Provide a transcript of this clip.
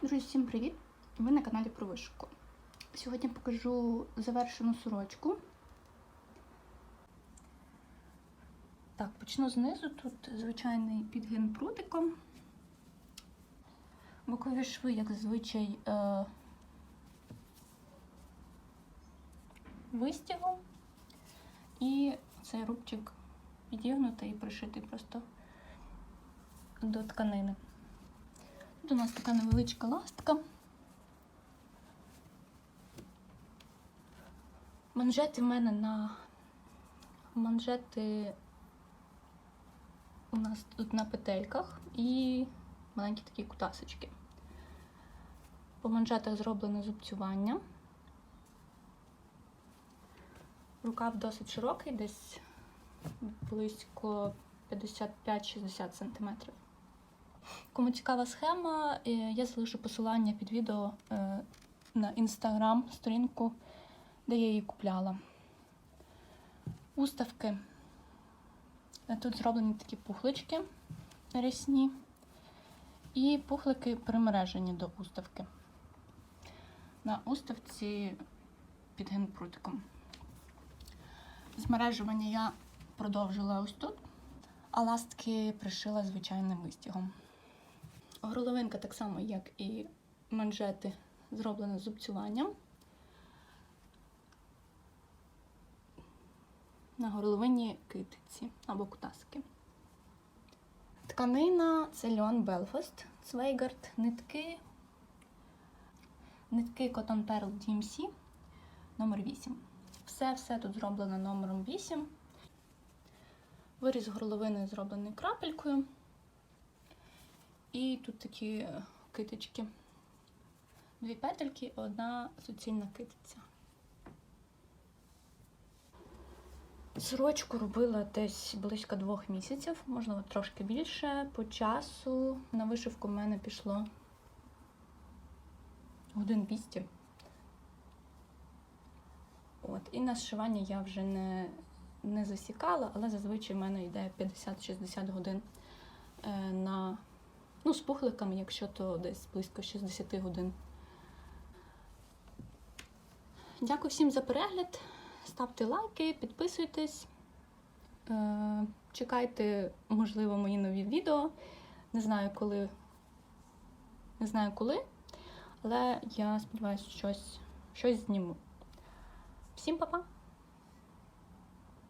Друзі, всім привіт! Ви на каналі про вишивку. Сьогодні покажу завершену сорочку. Так, почну знизу. Тут звичайний підгин прутиком. Бокові шви, як зазвичай, е- вистягом. І цей рубчик підігнутий і пришитий просто до тканини. Тут у нас така невеличка ластка. Манжети в мене на манжети у нас тут на петельках і маленькі такі кутасочки. По манжетах зроблено зубцювання. Рукав досить широкий, десь близько 55-60 см. Кому цікава схема, е, я залишу посилання під відео е, на інстаграм сторінку, де я її купляла. Уставки. Е, Тут зроблені такі пухлички рясні і пухлики примережені до уставки. На уставці під генпрутиком. Змережування я продовжила ось тут, а ластки пришила звичайним вистягом. Горловинка так само, як і манжети, зроблена зубцюванням. На горловині китиці або кутаски. Тканина це Льон Белфаст, Свейгард, нитки, нитки Cotton Pearl DMC номер 8. Все-все тут зроблено номером 8. Виріз горловини зроблений крапелькою. І тут такі е, китички. Дві петельки, одна суцільна китиця. Сорочку робила десь близько двох місяців, можливо, трошки більше. По часу на вишивку в мене пішло годин 200. От. І на зшивання я вже не, не засікала, але зазвичай в мене йде 50-60 годин е, на Ну, з пухликами, якщо то десь близько 60 годин. Дякую всім за перегляд. Ставте лайки, підписуйтесь. Е, Чекайте, можливо, мої нові відео. Не знаю, коли. Не знаю коли, але я сподіваюся, щось, щось зніму. Всім па-па!